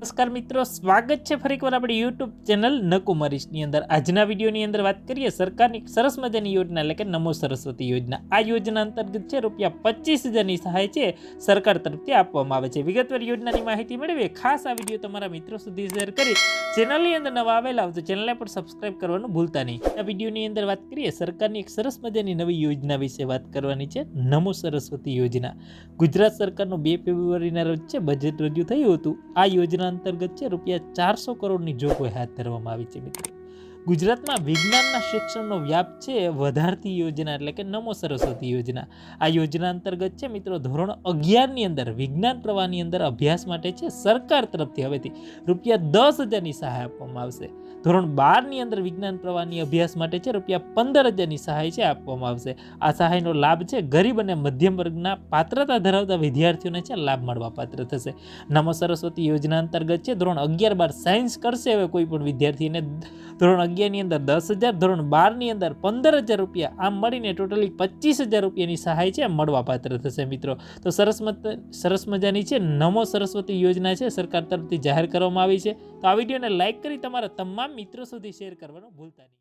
નમસ્કાર મિત્રો, સ્વાગત છે ફરી એકવાર આપણી યુટ્યુબ ચેનલ નકુમરીશની અંદર. આજના વિડીયોની અંદર વાત કરીએ સરકારની સરસ મજાની યોજના, એટલે કે નમો સરસ્વતી યોજના. આ યોજના અંતર્ગત છે રૂપિયા પચીસ હજારની સહાય છે સરકાર તરફથી આપવામાં આવે છે. વિગતવાર યોજનાની માહિતી મેળવીએ. ખાસ આ વીડિયો તમારા મિત્રો સુધી શેર કરી ચેનલની અંદર નવા આવેલા હોય ચેનલને પણ સબસ્ક્રાઇબ કરવાનું ભૂલતા નહીં. આ વિડીયોની અંદર વાત કરીએ સરકારની એક સરસ મજાની નવી યોજના વિશે વાત કરવાની છે. નમો સરસ્વતી યોજના. ગુજરાત સરકારનું બે ફેબ્રુઆરીના રોજ છે બજેટ રજૂ થયું હતું. આ યોજના અંતર્ગત છે. રૂપિયા ચારસો કરોડની જોગવાઈ હાથ ધરવામાં આવી છે મિત્રો. ગુજરાતમાં વિજ્ઞાનના શિક્ષણનો વ્યાપ છે વધારતી યોજના એટલે કે નમો સરસ્વતી યોજના. આ યોજના અંતર્ગત છે મિત્રો ધોરણ અગિયારની અંદર વિજ્ઞાન પ્રવાહની અંદર અભ્યાસ માટે છે સરકાર તરફથી હવેથી રૂપિયા દસ હજારની સહાય આપવામાં આવશે. ધોરણ બારની અંદર વિજ્ઞાન પ્રવાહની અભ્યાસ માટે છે રૂપિયા પંદર હજારની સહાય છે આપવામાં આવશે. આ સહાયનો લાભ છે ગરીબ અને મધ્યમ વર્ગના પાત્રતા ધરાવતા વિદ્યાર્થીઓને છે લાભ મળવા પાત્ર થશે. નમો સરસ્વતી યોજના અંતર્ગત છે ધોરણ અગિયાર બાર સાયન્સ કરશે હવે કોઈ પણ વિદ્યાર્થીને ધોરણ અગિયારની અંદર દસ હજાર, ધોરણ બારની અંદર પંદર હજાર રૂપિયા. આમ મળીને ટોટલી પચીસ હજાર રૂપિયાની સહાય છે મળવા પાત્ર થશે મિત્રો. તો સરસ સરસ મજાની છે, નમો સરસ્વતી યોજના છે, સરકાર તરફથી જાહેર કરવામાં આવી છે. તો આ વિડીયોને લાઇક કરી તમારા તમામ મિત્રો સુધી શેર કરવાનું ભૂલતા નહીં.